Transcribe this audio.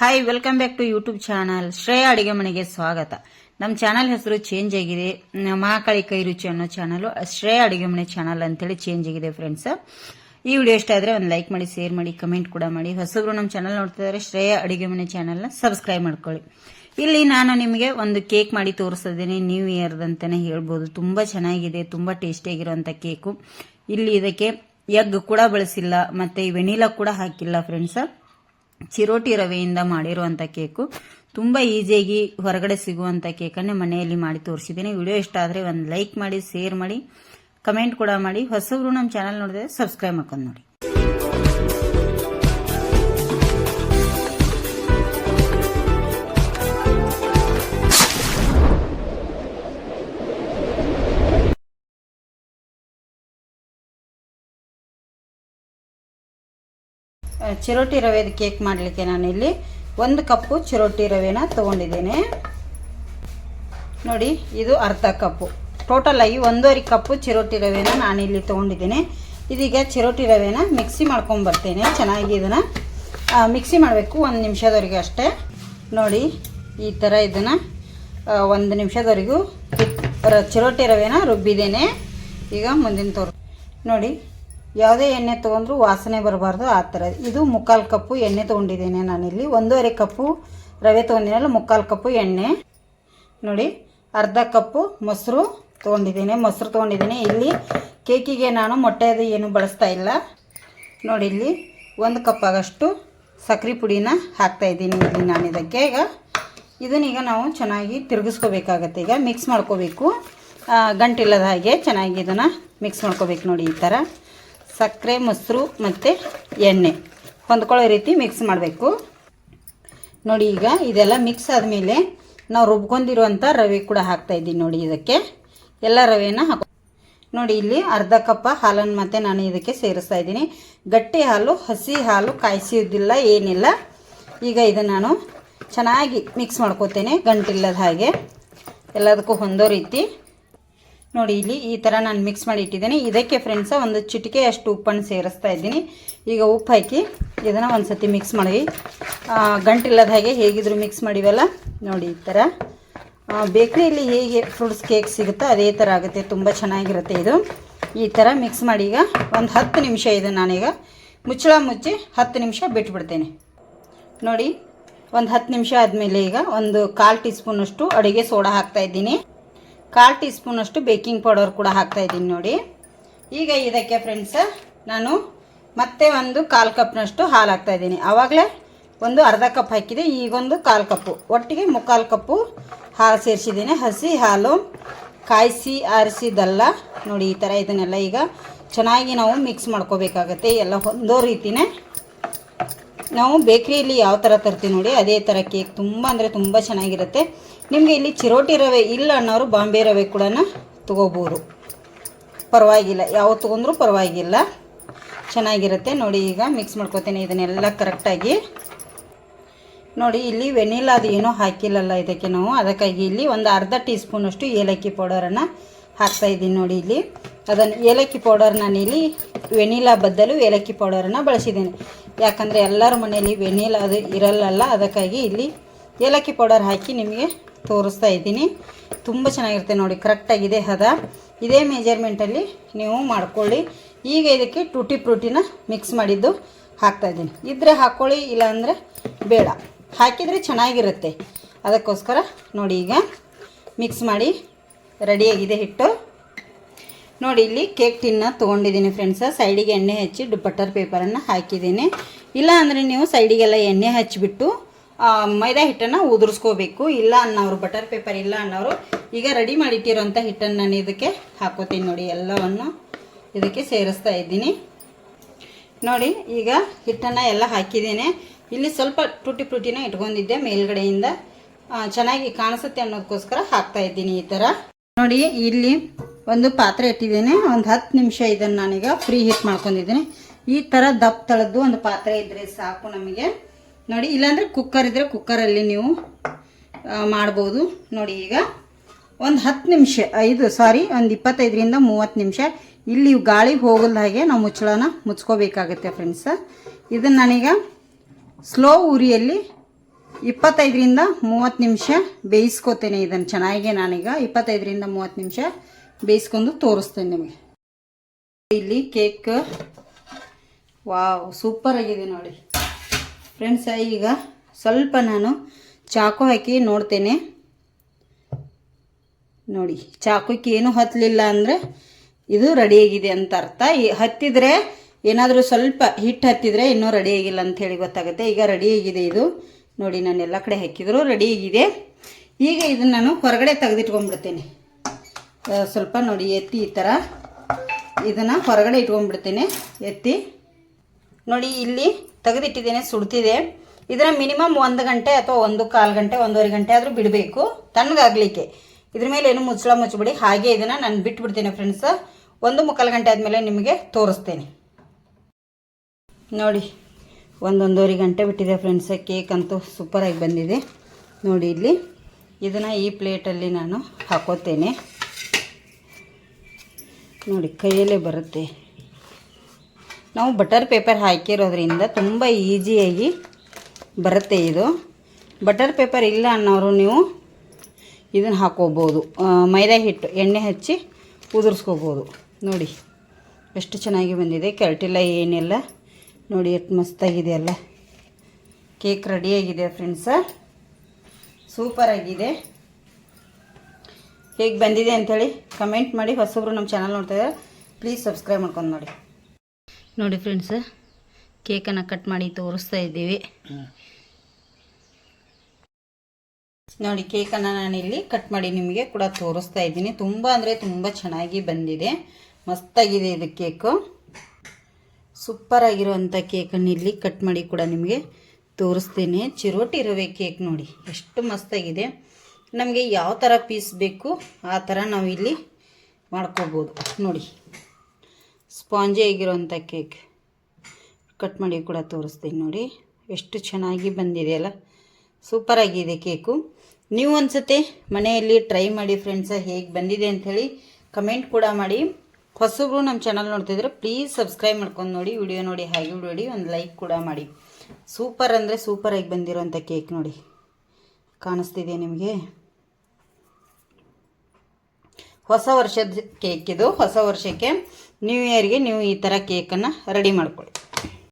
Hi welcome back to YouTube channel Shreya ಅಡಿಗೆ ಮನೆಗೆ ಸ್ವಾಗತ. ನಮ್ಮ ಚಾನಲ್ ಹೆಸರು ಚೇಂಜ್ ಆಗಿದೆ. ಮಹಾಕಾಳಿ ಕೈ ರುಚಿ ಅನ್ನೋ ಚಾನಲ್ ಶ್ರೇಯ ಅಡಿಗೆ ಮನೆ ಚಾನಲ್ ಅಂತೇಳಿ ಚೇಂಜ್ ಆಗಿದೆ ಫ್ರೆಂಡ್ಸ್ ಈ ವಿಡಿಯೋ ಇಷ್ಟ ಆದರೆ ಒಂದು ಲೈಕ್ ಮಾಡಿ ಶೇರ್ ಮಾಡಿ ಕಮೆಂಟ್ ಕೂಡ ಮಾಡಿ. ಹೊಸಬ್ರು ನಮ್ಮ ಚಾನಲ್ ನೋಡ್ತಿದ್ದಾರೆ ಶ್ರೇಯ ಅಡಿಗೆ ಮನೆ ಚಾನಲ್ನ ಸಬ್ಸ್ಕ್ರೈಬ್ ಮಾಡ್ಕೊಳ್ಳಿ. ಇಲ್ಲಿ ನಾನು ನಿಮಗೆ ಒಂದು ಕೇಕ್ ಮಾಡಿ ತೋರಿಸಿದ್ದೀನಿ ನ್ಯೂ ಇಯರ್ದಂತಾನೆ ಹೇಳ್ಬೋದು. ತುಂಬ ಚೆನ್ನಾಗಿದೆ, ತುಂಬಾ ಆಗಿರುವಂಥ ಕೇಕು ಇಲ್ಲಿ ಇದಕ್ಕೆ ಎಗ್ ಕೂಡ ಬಳಸಿಲ್ಲ, ಮತ್ತು ವೆನಿಲಾ ಕೂಡ ಹಾಕಿಲ್ಲ ಫ್ರೆಂಡ್ಸ್ ಚಿರೋಟಿ ರವೆಯಿಂದ ಮಾಡಿರುವಂಥ ಕೇಕು. ತುಂಬ ಈಸಿಯಾಗಿ ಹೊರಗಡೆ ಸಿಗುವಂಥ ಕೇಕನ್ನೇ ಮನೆಯಲ್ಲಿ ಮಾಡಿ ತೋರಿಸಿದ್ದೀನಿ. ವಿಡಿಯೋ ಇಷ್ಟ ಆದರೆ ಒಂದು ಲೈಕ್ ಮಾಡಿ, ಶೇರ್ ಮಾಡಿ, ಕಮೆಂಟ್ ಕೂಡ ಮಾಡಿ. ಹೊಸಬ್ರು ನಮ್ಮ ಚಾನಲ್ ನೋಡಿದ್ರೆ ಸಬ್ಸ್ಕ್ರೈಬ್ ಮಾಡ್ಕೊಂಡು ನೋಡಿ. ಚಿರೋಟಿ ರವೆದು ಕೇಕ್ ಮಾಡಲಿಕ್ಕೆ ನಾನಿಲ್ಲಿ ಒಂದು ಕಪ್ಪು ಚಿರೋಟಿ ರವೆನ ತೊಗೊಂಡಿದ್ದೇನೆ. ನೋಡಿ, ಇದು ಅರ್ಧ ಕಪ್ಪು. ಟೋಟಲ್ ಆಗಿ ಒಂದೂವರೆ ಕಪ್ಪು ಚಿರೋಟಿ ರವೆನ ನಾನಿಲ್ಲಿ ತೊಗೊಂಡಿದ್ದೇನೆ. ಇದೀಗ ಚಿರೋಟಿ ರವೆನ ಮಿಕ್ಸಿ ಮಾಡ್ಕೊಂಬರ್ತೇನೆ ಚೆನ್ನಾಗಿ ಇದನ್ನು ಮಿಕ್ಸಿ ಮಾಡಬೇಕು, ಒಂದು ನಿಮಿಷದವರೆಗೆ ಅಷ್ಟೇ. ನೋಡಿ, ಈ ಥರ ಇದನ್ನು ಒಂದು ನಿಮಿಷದವರೆಗೂ ಚಿರೋಟಿ ರವೆನ ರುಬ್ಬಿದ್ದೇನೆ. ಈಗ ಮುಂದಿನ ತೋರ್, ನೋಡಿ ಯಾವುದೇ ಎಣ್ಣೆ ತೊಗೊಂಡ್ರು ವಾಸನೆ ಬರಬಾರ್ದು, ಆ ಥರ. ಇದು ಮುಕ್ಕಾಲು ಕಪ್ಪು ಎಣ್ಣೆ ತೊಗೊಂಡಿದ್ದೇನೆ ನಾನಿಲ್ಲಿ. ಒಂದೂವರೆ ಕಪ್ಪು ರವೆ ತೊಗೊಂಡಿನಲ್ಲ, ಮುಕ್ಕಾಲು ಕಪ್ಪು ಎಣ್ಣೆ. ನೋಡಿ, ಅರ್ಧ ಕಪ್ಪು ಮೊಸರು ತೊಗೊಂಡಿದ್ದೇನೆ. ಮೊಸರು ತೊಗೊಂಡಿದ್ದೇನೆ. ಇಲ್ಲಿ ಕೇಕಿಗೆ ನಾನು ಮೊಟ್ಟೆದು ಏನು ಬಳಸ್ತಾ ಇಲ್ಲ. ನೋಡಿ, ಇಲ್ಲಿ ಒಂದು ಕಪ್ಪಾಗಷ್ಟು ಸಕ್ಕರೆ ಪುಡಿನ ಹಾಕ್ತಾ ಇದ್ದೀನಿ ಇಲ್ಲಿ ನಾನು ಇದಕ್ಕೆ. ಈಗ ಇದನ್ನೀಗ ನಾವು ಚೆನ್ನಾಗಿ ತಿರುಗಿಸ್ಕೋಬೇಕಾಗತ್ತೆ. ಈಗ ಮಿಕ್ಸ್ ಮಾಡ್ಕೋಬೇಕು. ಗಂಟಿಲ್ಲದ ಹಾಗೆ ಚೆನ್ನಾಗಿ ಇದನ್ನು ಮಿಕ್ಸ್ ಮಾಡ್ಕೋಬೇಕು ನೋಡಿ ಈ ಥರ. ಸಕ್ಕರೆ, ಮೊಸರು ಮತ್ತು ಎಣ್ಣೆ. ಹೊಂದ್ಕೊಳ್ಳೋ ರೀತಿ ಮಿಕ್ಸ್ ಮಾಡಬೇಕು. ನೋಡಿ ಈಗ ಇದೆಲ್ಲ ಮಿಕ್ಸ್ ಆದಮೇಲೆ ನಾವು ರುಬ್ಕೊಂಡಿರುವಂಥ ರವೆ ಕೂಡ ಹಾಕ್ತಾ ಇದ್ದೀನಿ ನೋಡಿ ಇದಕ್ಕೆ. ಎಲ್ಲ ರವೆಯನ್ನು ಹಾಕೋ ನೋಡಿ ಇಲ್ಲಿ ಅರ್ಧ ಕಪ್ಪ ಹಾಲನ್ನು ಮತ್ತೆ ನಾನು ಇದಕ್ಕೆ ಸೇರಿಸ್ತಾ ಇದ್ದೀನಿ. ಗಟ್ಟಿ ಹಾಲು, ಹಸಿ ಹಾಲು ಕಾಯಿಸಿದ್ದಿಲ್ಲ ಏನಿಲ್ಲ. ಈಗ ಇದನ್ನು ನಾನು ಚೆನ್ನಾಗಿ ಮಿಕ್ಸ್ ಮಾಡ್ಕೋತೇನೆ ಗಂಟಿಲ್ಲದ ಹಾಗೆ. ಎಲ್ಲದಕ್ಕೂ ಹೊಂದೋ ರೀತಿ. ನೋಡಿ ಇಲ್ಲಿ ಈ ಥರ ನಾನು ಮಿಕ್ಸ್ ಮಾಡಿ ಇಟ್ಟಿದ್ದೀನಿ. ಇದಕ್ಕೆ ಫ್ರೆಂಡ್ಸ ಒಂದು ಚಿಟಿಕೆ ಅಷ್ಟು ಉಪ್ಪನ್ನು ಸೇರಿಸ್ತಾ ಇದ್ದೀನಿ. ಈಗ ಉಪ್ಪು ಹಾಕಿ ಇದನ್ನು ಒಂದು ಸತಿ ಮಿಕ್ಸ್ ಮಾಡಿ ಗಂಟಿಲ್ಲದ ಹಾಗೆ ಹೇಗಿದ್ರು ಮಿಕ್ಸ್ ಮಾಡಿವಲ್ಲ? ನೋಡಿ ಈ ಥರ ಬೇಕ್ರಿಯಲ್ಲಿ ಹೇಗೆ ಫ್ರೂಟ್ಸ್ ಕೇಕ್ ಸಿಗುತ್ತೋ ಅದೇ ಥರ ಆಗುತ್ತೆ. ತುಂಬ ಚೆನ್ನಾಗಿರುತ್ತೆ ಇದು. ಈ ಥರ ಮಿಕ್ಸ್ ಮಾಡಿ ಈಗ ಒಂದು ಹತ್ತು ನಿಮಿಷ ಇದು ನಾನೀಗ ಮುಚ್ಚಳ ಮುಚ್ಚಿ ಹತ್ತು ನಿಮಿಷ ಬಿಟ್ಬಿಡ್ತೇನೆ. ನೋಡಿ, ಒಂದು ಹತ್ತು ನಿಮಿಷ ಆದಮೇಲೆ ಈಗ ಒಂದು ಕಾಲು ಟೀ ಸ್ಪೂನಷ್ಟು ಅಡುಗೆ ಸೋಡಾ ಹಾಕ್ತಾ ಇದ್ದೀನಿ. ಕಾಲು ಟೀ ಸ್ಪೂನಷ್ಟು ಬೇಕಿಂಗ್ ಪೌಡರ್ ಕೂಡ ಹಾಕ್ತಾಯಿದ್ದೀನಿ ನೋಡಿ. ಈಗ ಇದಕ್ಕೆ ಫ್ರೆಂಡ್ಸ್ ನಾನು ಮತ್ತೆ ಒಂದು ಕಾಲು ಕಪ್ನಷ್ಟು ಹಾಲು ಹಾಕ್ತಾಯಿದ್ದೀನಿ ಆವಾಗಲೇ ಒಂದು ಅರ್ಧ ಕಪ್ ಹಾಕಿದೆ, ಈಗೊಂದು ಕಾಲು ಕಪ್ಪು. ಒಟ್ಟಿಗೆ ಮುಕ್ಕಾಲು ಕಪ್ಪು ಹಾಲು ಸೇರಿಸಿದ್ದೀನಿ. ಹಸಿ ಹಾಲು, ಕಾಯಿಸಿ ಆರಿಸಿದಲ್ಲ ನೋಡಿ, ಈ ಥರ ಇದನ್ನೆಲ್ಲ ಈಗ ಚೆನ್ನಾಗಿ ನಾವು ಮಿಕ್ಸ್ ಮಾಡ್ಕೋಬೇಕಾಗತ್ತೆ. ಎಲ್ಲ ಒಂದೋ ರೀತಿನೇ ನಾವು ಬೇಕ್ರಿಯಲ್ಲಿ ಯಾವ ಥರ ತರ್ತೀವಿ ನೋಡಿ, ಅದೇ ಥರ ಕೇಕ್ ತುಂಬ ಅಂದರೆ ತುಂಬ ಚೆನ್ನಾಗಿರುತ್ತೆ. ನಿಮಗೆ ಇಲ್ಲಿ ಚಿರೋಟಿ ರವೆ ಇಲ್ಲ ಅನ್ನೋರು ಬಾಂಬೆ ರವೆ ಕೂಡ ತೊಗೋಬೋದು. ಪರವಾಗಿಲ್ಲ. ಯಾವ ತೊಗೊಂಡ್ರೂ ಪರವಾಗಿಲ್ಲ. ಚೆನ್ನಾಗಿರುತ್ತೆ. ನೋಡಿ ಈಗ ಮಿಕ್ಸ್ ಮಾಡ್ಕೊತೀನಿ ಇದನ್ನೆಲ್ಲ ಕರೆಕ್ಟಾಗಿ ನೋಡಿ ಇಲ್ಲಿ ವೆನಿಲಾದು ಏನೂ ಹಾಕಿಲ್ಲಲ್ಲ ಇದಕ್ಕೆ ನಾವು. ಅದಕ್ಕಾಗಿ ಇಲ್ಲಿ ಒಂದು ಅರ್ಧ ಟೀ ಸ್ಪೂನಷ್ಟು ಏಲಕ್ಕಿ ಪೌಡರನ್ನು ಹಾಕ್ತಾ ಇದ್ದೀನಿ ನೋಡಿ ಇಲ್ಲಿ. ಅದನ್ನು ಏಲಕ್ಕಿ ಪೌಡರ್ ನಾನು ಇಲ್ಲಿ ವೆನಿಲಾ ಬದಲು ಏಲಕ್ಕಿ ಪೌಡರನ್ನು ಬಳಸಿದ್ದೀನಿ. ಯಾಕಂದರೆ ಎಲ್ಲರ ಮನೆಯಲ್ಲಿ ವೆನಿಲಾ ಅದು ಇರಲ್ಲಲ್ಲ, ಅದಕ್ಕಾಗಿ ಇಲ್ಲಿ ಏಲಕ್ಕಿ ಪೌಡರ್ ಹಾಕಿ ನಿಮಗೆ ತೋರಿಸ್ತಾ ಇದ್ದೀನಿ. ತುಂಬ ಚೆನ್ನಾಗಿರುತ್ತೆ ನೋಡಿ ಕರೆಕ್ಟಾಗಿದೆ ಹದ. ಇದೇ ಮೆಜರ್ಮೆಂಟಲ್ಲಿ ನೀವು ಮಾಡ್ಕೊಳ್ಳಿ. ಈಗ ಇದಕ್ಕೆ ಟೂಟಿ ಫ್ರೂಟಿನ ಮಿಕ್ಸ್ ಮಾಡಿದ್ದು ಹಾಕ್ತಾ ಇದ್ದೀನಿ. ಇದ್ದರೆ ಹಾಕ್ಕೊಳ್ಳಿ ಇಲ್ಲಾಂದರೆ ಬೇಡ. ಹಾಕಿದರೆ ಚೆನ್ನಾಗಿರುತ್ತೆ. ಅದಕ್ಕೋಸ್ಕರ ನೋಡಿ ಈಗ ಮಿಕ್ಸ್ ಮಾಡಿ ರೆಡಿಯಾಗಿದೆ ಹಿಟ್ಟು. ನೋಡಿ, ಇಲ್ಲಿ ಕೇಕ್ ಟಿನ್ನ ತೊಗೊಂಡಿದ್ದೀನಿ ಫ್ರೆಂಡ್ಸ ಸೈಡಿಗೆ ಎಣ್ಣೆ ಹಚ್ಚಿ ಬಟರ್ ಪೇಪರನ್ನು ಹಾಕಿದ್ದೀನಿ. ಇಲ್ಲ ಅಂದರೆ ನೀವು ಸೈಡಿಗೆಲ್ಲ ಎಣ್ಣೆ ಹಚ್ಚಿಬಿಟ್ಟು ಮೈದಾ ಹಿಟ್ಟನ್ನು ಉದುರಿಸ್ಕೋಬೇಕು. ಇಲ್ಲ ಅನ್ನೋರು, ಬಟರ್ ಪೇಪರ್ ಇಲ್ಲ ಅನ್ನೋರು, ಈಗ ರೆಡಿ ಮಾಡಿಟ್ಟಿರೋಂಥ ಹಿಟ್ಟನ್ನು ನಾನು ಇದಕ್ಕೆ ಹಾಕೋತೀನಿ ನೋಡಿ, ಎಲ್ಲವನ್ನು ಇದಕ್ಕೆ ಸೇರಿಸ್ತಾ ಇದ್ದೀನಿ. ನೋಡಿ, ಈಗ ಹಿಟ್ಟನ್ನು ಎಲ್ಲ ಹಾಕಿದ್ದೇನೆ. ಇಲ್ಲಿ ಸ್ವಲ್ಪ ಟುಟಿ ಫ್ರೂಟಿನ ಇಟ್ಕೊಂಡಿದ್ದೆ ಮೇಲ್ಗಡೆಯಿಂದ. ಚೆನ್ನಾಗಿ ಕಾಣಿಸುತ್ತೆ ಅನ್ನೋದಕ್ಕೋಸ್ಕರ ಹಾಕ್ತಾ ಇದ್ದೀನಿ ಈ ಥರ. ನೋಡಿ, ಇಲ್ಲಿ ಒಂದು ಪಾತ್ರೆ ಇಟ್ಟಿದ್ದೇನೆ. ಒಂದು ಹತ್ತು ನಿಮಿಷ ಇದನ್ನು ನಾನೀಗ ಫ್ರೀ ಹೀಟ್ ಮಾಡ್ಕೊಂಡಿದ್ದೀನಿ. ಈ ಥರ ದಪ್ಪ ತಳದ್ದು ಒಂದು ಪಾತ್ರೆ ಇದ್ದರೆ ಸಾಕು ನಮಗೆ. ನೋಡಿ, ಇಲ್ಲಾಂದರೆ ಕುಕ್ಕರ್ ಇದ್ದರೆ ಕುಕ್ಕರಲ್ಲಿ ನೀವು ಮಾಡ್ಬೋದು. ನೋಡಿ ಈಗ ಒಂದು ಹತ್ತು ನಿಮಿಷ, ಐದು ಸಾರಿ ಒಂದು ಇಪ್ಪತ್ತೈದರಿಂದ ಮೂವತ್ತು ನಿಮಿಷ. ಇಲ್ಲಿ ಗಾಳಿ ಹೋಗಲ್ದ ಹಾಗೆ ನಾವು ಮುಚ್ಚಳನ ಮುಚ್ಕೋಬೇಕಾಗತ್ತೆ ಫ್ರೆಂಡ್ಸ್ ಇದನ್ನು ನಾನೀಗ ಸ್ಲೋ ಉರಿಯಲ್ಲಿ ಇಪ್ಪತ್ತೈದರಿಂದ ಮೂವತ್ತು ನಿಮಿಷ ಬೇಯಿಸ್ಕೋತೇನೆ ಇದನ್ನು ಚೆನ್ನಾಗಿ ನಾನೀಗ ಇಪ್ಪತ್ತೈದರಿಂದ ಮೂವತ್ತು ನಿಮಿಷ ಬೇಯಿಸ್ಕೊಂಡು ತೋರಿಸ್ತೇನೆ ನಿಮಗೆ. ಇಲ್ಲಿ ಕೇಕ್ ವಾವ್ ಸೂಪರ್ ಆಗಿದೆ ನೋಡಿ. ಫ್ರೆಂಡ್ಸ್ ಈಗ ಸ್ವಲ್ಪ ನಾನು ಚಾಕು ಹಾಕಿ ನೋಡ್ತೇನೆ. ನೋಡಿ, ಚಾಕುಕ್ಕೆ ಏನು ಹತ್ತಲಿಲ್ಲ ಅಂದರೆ ಇದು ರೆಡಿಯಾಗಿದೆ ಅಂತ ಅರ್ಥ. ಹತ್ತಿದ್ರೆ ಏನಾದರೂ ಸ್ವಲ್ಪ ಹಿಟ್ಟು ಹತ್ತಿದ್ರೆ ಇನ್ನೂ ರೆಡಿಯಾಗಿಲ್ಲ ಅಂತ ಹೇಳಿ ಗೊತ್ತಾಗುತ್ತೆ. ಈಗ ರೆಡಿಯಾಗಿದೆ ಇದು. ನೋಡಿ, ನಾನು ಎಲ್ಲ ಕಡೆ ಹಾಕಿದ್ರು ರೆಡಿಯಾಗಿದೆ ಈಗ ಇದನ್ನು ನಾನು ಹೊರಗಡೆ ತೆಗೆದಿಟ್ಕೊಂಡ್ಬಿಡ್ತೇನೆ. ಸ್ವಲ್ಪ ನೋಡಿ, ಎತ್ತಿ ಈ ಥರ ಇದನ್ನು ಹೊರಗಡೆ ಇಟ್ಕೊಂಡ್ಬಿಡ್ತೇನೆ. ಎತ್ತಿ. ನೋಡಿ, ಇಲ್ಲಿ ತೆಗೆದಿಟ್ಟಿದ್ದೇನೆ, ಸುಡ್ತಿದೆ. ಇದನ್ನ ಮಿನಿಮಮ್ ಒಂದು ಗಂಟೆ ಅಥವಾ ಒಂದು ಕಾಲು ಗಂಟೆ, ಒಂದೂವರೆ ಗಂಟೆ ಆದರೂ ಬಿಡಬೇಕು, ತಣ್ಣಗಾಗಲಿಕ್ಕೆ. ಇದ್ರ ಮೇಲೆ ಏನು ಮುಚ್ಚಳ ಮುಚ್ಚಿಬಿಡಿ. ಹಾಗೆ ಇದನ್ನು ನಾನು ಬಿಟ್ಬಿಡ್ತೇನೆ ಫ್ರೆಂಡ್ಸ್ ಒಂದು ಮುಕ್ಕಾಲು ಗಂಟೆ ಆದಮೇಲೆ ನಿಮಗೆ ತೋರಿಸ್ತೇನೆ. ನೋಡಿ, ಒಂದೊಂದೂವರೆ ಗಂಟೆ ಬಿಟ್ಟಿದೆ ಫ್ರೆಂಡ್ಸ್ ಕೇಕ್ ಅಂತೂ ಸೂಪರಾಗಿ ಬಂದಿದೆ. ನೋಡಿ ಇಲ್ಲಿ, ಇದನ್ನು ಈ ಪ್ಲೇಟಲ್ಲಿ ನಾನು ಹಾಕೋತೇನೆ. ನೋಡಿ, ಕೈಯಲ್ಲೇ ಬರುತ್ತೆ. ನಾವು ಬಟರ್ ಪೇಪರ್ ಹಾಕಿರೋದ್ರಿಂದ ತುಂಬ ಈಸಿಯಾಗಿ ಬರುತ್ತೆ ಇದು. ಬಟರ್ ಪೇಪರ್ ಇಲ್ಲ ಅನ್ನೋರು ನೀವು ಇದನ್ನು ಹಾಕೋಬೋದು. ಮೈದಾ ಹಿಟ್ಟು, ಎಣ್ಣೆ ಹಚ್ಚಿ ಉದುರಿಸ್ಕೋಬೋದು. ನೋಡಿ, ಎಷ್ಟು ಚೆನ್ನಾಗಿ ಬಂದಿದೆ. ಕೆರಟಿಲ್ಲ ಏನಿಲ್ಲ. ನೋಡಿ, ಎಷ್ಟು ಮಸ್ತಾಗಿದೆ ಅಲ್ಲ. ಕೇಕ್ ರೆಡಿಯಾಗಿದೆ ಫ್ರೆಂಡ್ಸ ಸೂಪರಾಗಿದೆ ಹೇಗೆ ಬಂದಿದೆ ಅಂಥೇಳಿ ಕಮೆಂಟ್ ಮಾಡಿ. ಹೊಸಬ್ರು ನಮ್ಮ ಚಾನಲ್ ನೋಡ್ತಾ ಪ್ಲೀಸ್ ಸಬ್ಸ್ಕ್ರೈಬ್ ಮಾಡ್ಕೊಂಡು ನೋಡಿ. ನೋಡಿ ಫ್ರೆಂಡ್ಸ್ ಕೇಕನ್ನು ಕಟ್ ಮಾಡಿ ತೋರಿಸ್ತಾ ಇದ್ದೀವಿ. ನೋಡಿ, ಕೇಕನ್ನು ನಾನಿಲ್ಲಿ ಕಟ್ ಮಾಡಿ ನಿಮಗೆ ಕೂಡ ತೋರಿಸ್ತಾ ಇದ್ದೀನಿ. ತುಂಬ ಅಂದರೆ ತುಂಬ ಚೆನ್ನಾಗಿ ಬಂದಿದೆ. ಮಸ್ತಾಗಿದೆ ಇದು ಕೇಕು. ಸೂಪರ್ ಆಗಿರುವಂಥ ಕೇಕನ್ನು ಇಲ್ಲಿ ಕಟ್ ಮಾಡಿ ಕೂಡ ನಿಮಗೆ ತೋರಿಸ್ತೀನಿ. ಚಿರೋಟಿ ರವೆ ಕೇಕ್ ನೋಡಿ, ಎಷ್ಟು ಮಸ್ತಾಗಿದೆ. ನಮಗೆ ಯಾವ ಥರ ಪೀಸ್ ಬೇಕು, ಆ ಥರ ನಾವು ಇಲ್ಲಿ ಮಾಡ್ಕೋಬೋದು. ನೋಡಿ. Spongy ಆಗಿರೋವಂಥ cake. ಕಟ್ ಮಾಡಿ ಕೂಡ ತೋರಿಸ್ತೀನಿ ನೋಡಿ. ಎಷ್ಟು ಚೆನ್ನಾಗಿ ಬಂದಿದೆಯಲ್ಲ ಸೂಪರಾಗಿದೆ ಕೇಕು. ನೀವು ಅನ್ಸುತ್ತೆ ಮನೆಯಲ್ಲಿ ಟ್ರೈ ಮಾಡಿ ಫ್ರೆಂಡ್ಸ, ಹೇಗೆ ಬಂದಿದೆ ಅಂಥೇಳಿ ಕಮೆಂಟ್ ಕೂಡ ಮಾಡಿ. ಹೊಸಬ್ರು ನಮ್ಮ ಚಾನಲ್ ನೋಡ್ತಿದ್ರೆ ಪ್ಲೀಸ್ ಸಬ್ಸ್ಕ್ರೈಬ್ ಮಾಡ್ಕೊಂಡು ನೋಡಿ, ವಿಡಿಯೋ ನೋಡಿ, ಹಾಗೆ ನೋಡಿ ಒಂದು ಲೈಕ್ ಕೂಡ ಮಾಡಿ. ಸೂಪರ್ ಅಂದರೆ ಸೂಪರಾಗಿ ಬಂದಿರೋಂಥ ಕೇಕ್ ನೋಡಿ. ಕಾಣಿಸ್ತಿದೆ ನಿಮಗೆ? ಹೊಸ ವರ್ಷದ ಕೇಕ್ ಇದು, ಹೊಸ ವರ್ಷಕ್ಕೆ. ನ್ಯೂ ಇಯರ್ಗೆ ನೀವು ಈ ಥರ ಕೇಕನ್ನು ರೆಡಿ ಮಾಡ್ಕೊಳ್ಳಿ.